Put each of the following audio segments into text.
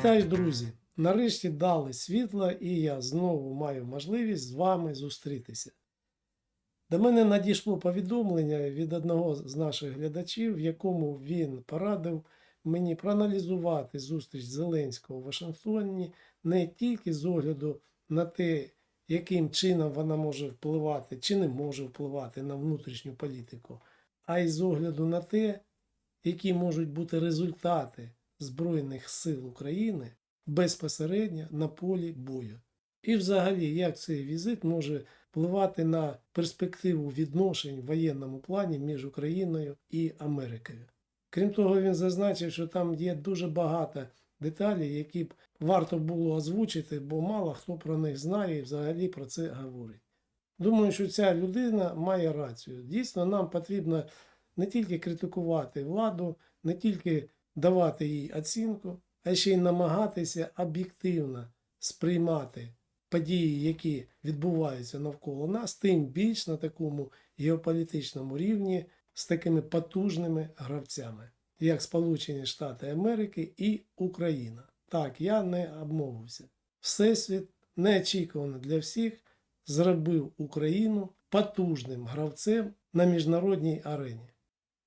Вітаю, друзі! Нарешті дали світло, і я знову маю можливість з вами зустрітися. До мене надійшло повідомлення від одного з наших глядачів, в якому він порадив мені проаналізувати зустріч Зеленського в Вашингтоні не тільки з огляду на те, яким чином вона може впливати чи не може впливати на внутрішню політику, а й з огляду на те, які можуть бути результати Збройних сил України безпосередньо на полі бою. І взагалі, як цей візит може впливати на перспективу відношень в воєнному плані між Україною і Америкою. Крім того, він зазначив, що там є дуже багато деталей, які б варто було озвучити, бо мало хто про них знає і взагалі про це говорить. Думаю, що ця людина має рацію. Дійсно, нам потрібно не тільки критикувати владу, не тільки давати їй оцінку, а ще й намагатися об'єктивно сприймати події, які відбуваються навколо нас, тим більш на такому геополітичному рівні з такими потужними гравцями, як Сполучені Штати Америки і Україна. Так, я не обмовився. Всесвіт неочікувано для всіх зробив Україну потужним гравцем на міжнародній арені.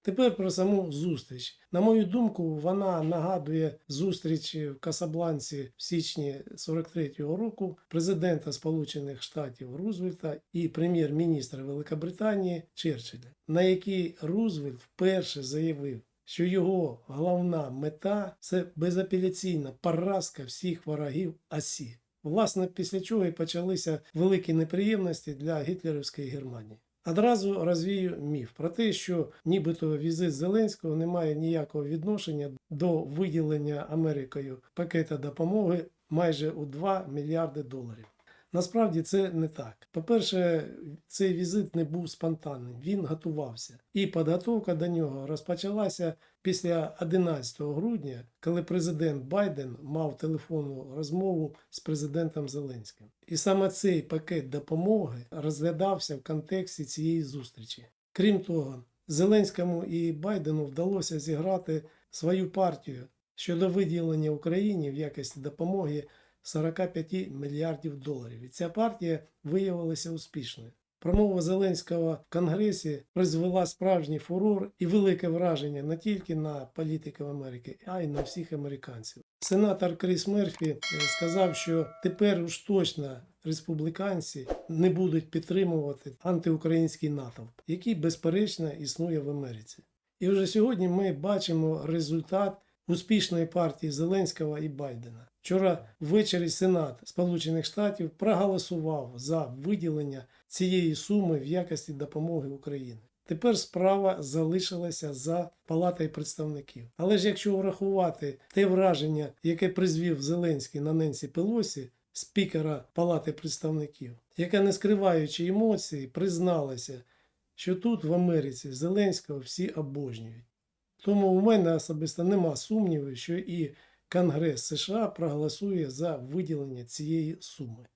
Тепер про саму зустріч. На мою думку, вона нагадує зустріч в Касабланці в січні 43-го року президента Сполучених Штатів Рузвельта і прем'єр-міністра Великобританії Черчилля, на якій Рузвельт вперше заявив, що його головна мета це безапеляційна поразка всіх ворогів Осі. Власне, після чого і почалися великі неприємності для гітлерівської Германії. Одразу розвію міф про те, що нібито візит Зеленського не має ніякого відношення до виділення Америкою пакета допомоги майже у 2 мільярди доларів. Насправді це не так. По-перше, цей візит не був спонтанним, він готувався. І підготовка до нього розпочалася після 11 грудня, коли президент Байден мав телефонну розмову з президентом Зеленським. І саме цей пакет допомоги розглядався в контексті цієї зустрічі. Крім того, Зеленському і Байдену вдалося зіграти свою партію щодо виділення Україні в якості допомоги 45 мільярдів доларів. І ця партія виявилася успішною. Промова Зеленського в Конгресі призвела справжній фурор і велике враження не тільки на політиків Америки, а й на всіх американців. Сенатор Кріс Мерфі е, сказав, що тепер уж точно республіканці не будуть підтримувати антиукраїнський натовп, який безперечно існує в Америці. І вже сьогодні ми бачимо результат успішної партії Зеленського і Байдена. Вчора ввечері Сенат Сполучених Штатів проголосував за виділення цієї суми в якості допомоги Україні. Тепер справа залишилася за Палатою представників. Але ж якщо врахувати те враження, яке призвів Зеленський на Ненсі Пелосі, спікера Палати представників, яка, не скриваючи емоцій, призналася, що тут в Америці Зеленського всі обожнюють. Тому у мене особисто нема сумнівів, що і Конгрес США проголосує за виділення цієї суми.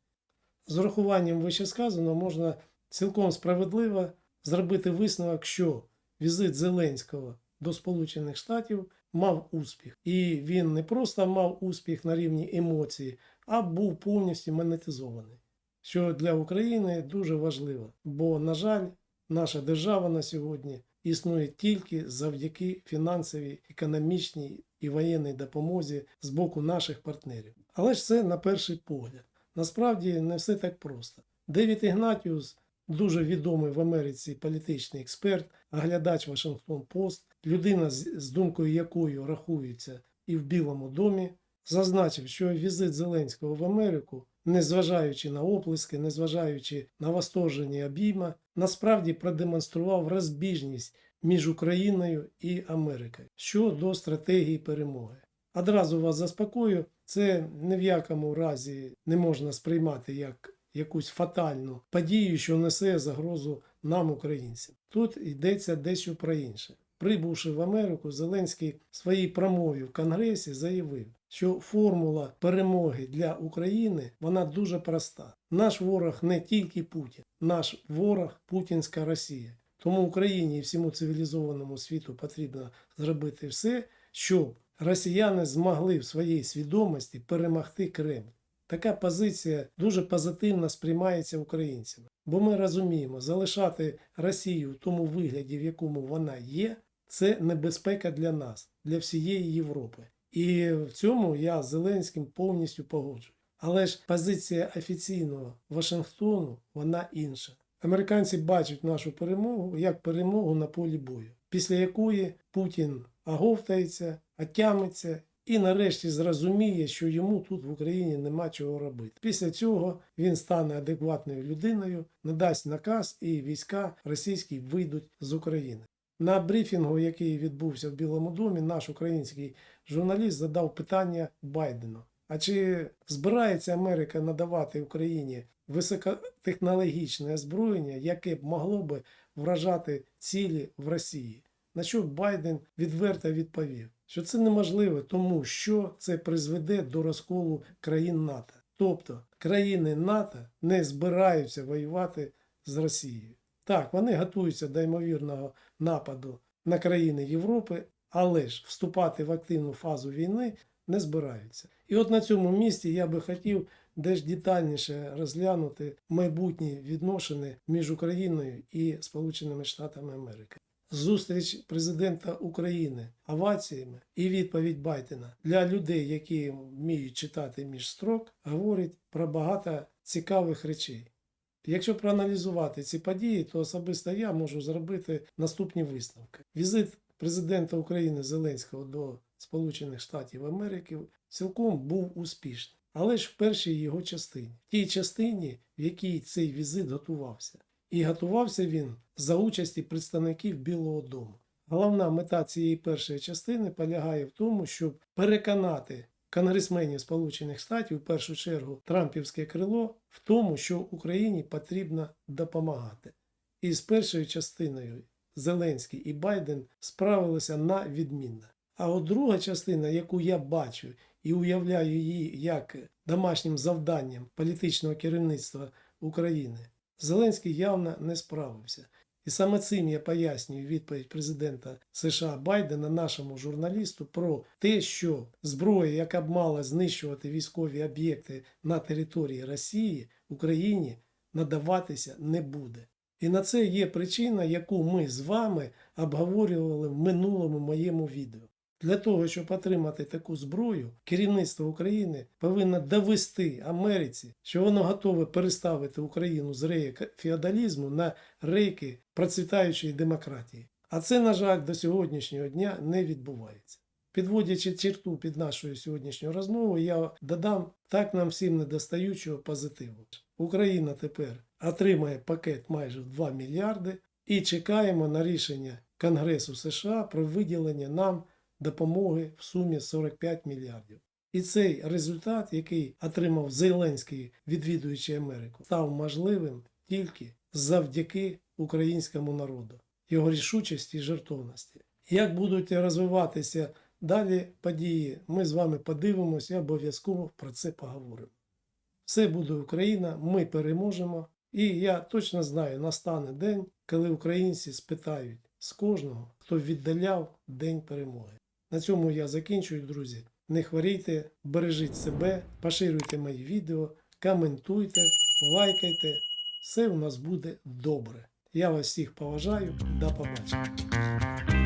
З урахуванням вищесказаного можна цілком справедливо зробити висновок, що візит Зеленського до Сполучених Штатів мав успіх. І він не просто мав успіх на рівні емоцій, а був повністю монетизований. Що для України дуже важливо, бо, на жаль, наша держава на сьогодні існує тільки завдяки фінансовій, економічній і воєнній допомозі з боку наших партнерів. Але ж це на перший погляд. Насправді не все так просто. Девід Ігнатіус, дуже відомий в Америці політичний експерт, оглядач Вашингтон Пост, людина, з думкою якою рахується і в Білому домі, зазначив, що візит Зеленського в Америку, незважаючи на оплески, незважаючи на восторжені обійма, насправді продемонстрував розбіжність між Україною і Америкою щодо стратегії перемоги. Одразу вас заспокою, це ні в якому разі не можна сприймати як якусь фатальну подію, що несе загрозу нам, українцям. Тут йдеться дещо про інше. Прибувши в Америку, Зеленський в своїй промові в Конгресі заявив, що формула перемоги для України вона дуже проста. Наш ворог не тільки Путін, наш ворог Путінська Росія. Тому Україні і всьому цивілізованому світу потрібно зробити все, щоб росіяни змогли в своїй свідомості перемогти Кремль. Така позиція дуже позитивно сприймається українцями, бо ми розуміємо, залишати Росію в тому вигляді, в якому вона є, це небезпека для нас, для всієї Європи. І в цьому я з Зеленським повністю погоджую. Але ж позиція офіційного Вашингтону вона інша. Американці бачать нашу перемогу як перемогу на полі бою, після якої Путін оговтається, отямиться і нарешті зрозуміє, що йому тут в Україні нема чого робити. Після цього він стане адекватною людиною, надасть наказ, і війська російські вийдуть з України. На брифінгу, який відбувся в Білому домі, наш український журналіст задав питання Байдену. А чи збирається Америка надавати Україні високотехнологічне озброєння, яке б могло би вражати цілі в Росії? На що Байден відверто відповів, що це неможливо, тому що це призведе до розколу країн НАТО. Тобто країни НАТО не збираються воювати з Росією. Так, вони готуються до ймовірного нападу на країни Європи, але ж вступати в активну фазу війни не збираються. І от на цьому місці я би хотів деж детальніше розглянути майбутні відносини між Україною і Сполученими Штатами Америки. Зустріч президента України оваціями і відповідь Байдена для людей, які вміють читати між строк, говорить про багато цікавих речей. Якщо проаналізувати ці події, то особисто я можу зробити наступні висновки. Візит президента України Зеленського до Сполучених Штатів Америки цілком був успішним, але ж в першій його частині, в тій частині, в якій цей візит готувався. І готувався він за участі представників Білого Дому. Головна мета цієї першої частини полягає в тому, щоб переконати конгресменів Сполучених Штатів, в першу чергу Трампівське крило, в тому, що Україні потрібно допомагати. І з першою частиною Зеленський і Байден справилися на відмінно. А от друга частина, яку я бачу і уявляю її як домашнім завданням політичного керівництва України, Зеленський явно не справився. І саме цим я пояснюю відповідь президента США Байдена нашому журналісту про те, що зброя, яка б мала знищувати військові об'єкти на території Росії, Україні надаватися не буде. І на це є причина, яку ми з вами обговорювали в минулому моєму відео. Для того, щоб отримати таку зброю, керівництво України повинно довести Америці, що воно готове переставити Україну з рейки феодалізму на рейки процвітаючої демократії. А це, на жаль, до сьогоднішнього дня не відбувається. Підводячи черту під нашою сьогоднішньою розмовою, я додам так нам всім недостаючого позитиву. Україна тепер отримає пакет майже 2 мільярди і чекаємо на рішення Конгресу США про виділення нам допомоги в сумі 45 мільярдів. І цей результат, який отримав Зеленський, відвідуючи Америку, став можливим тільки завдяки українському народу, його рішучості і жертовності. Як будуть розвиватися далі події, ми з вами подивимося і обов'язково про це поговоримо. Все буде Україна, ми переможемо. І я точно знаю, настане день, коли українці спитають з кожного, хто віддаляв День перемоги. На цьому я закінчую, друзі. Не хворійте, бережіть себе, поширюйте мої відео, коментуйте, лайкайте. Все у нас буде добре. Я вас всіх поважаю. До побачення.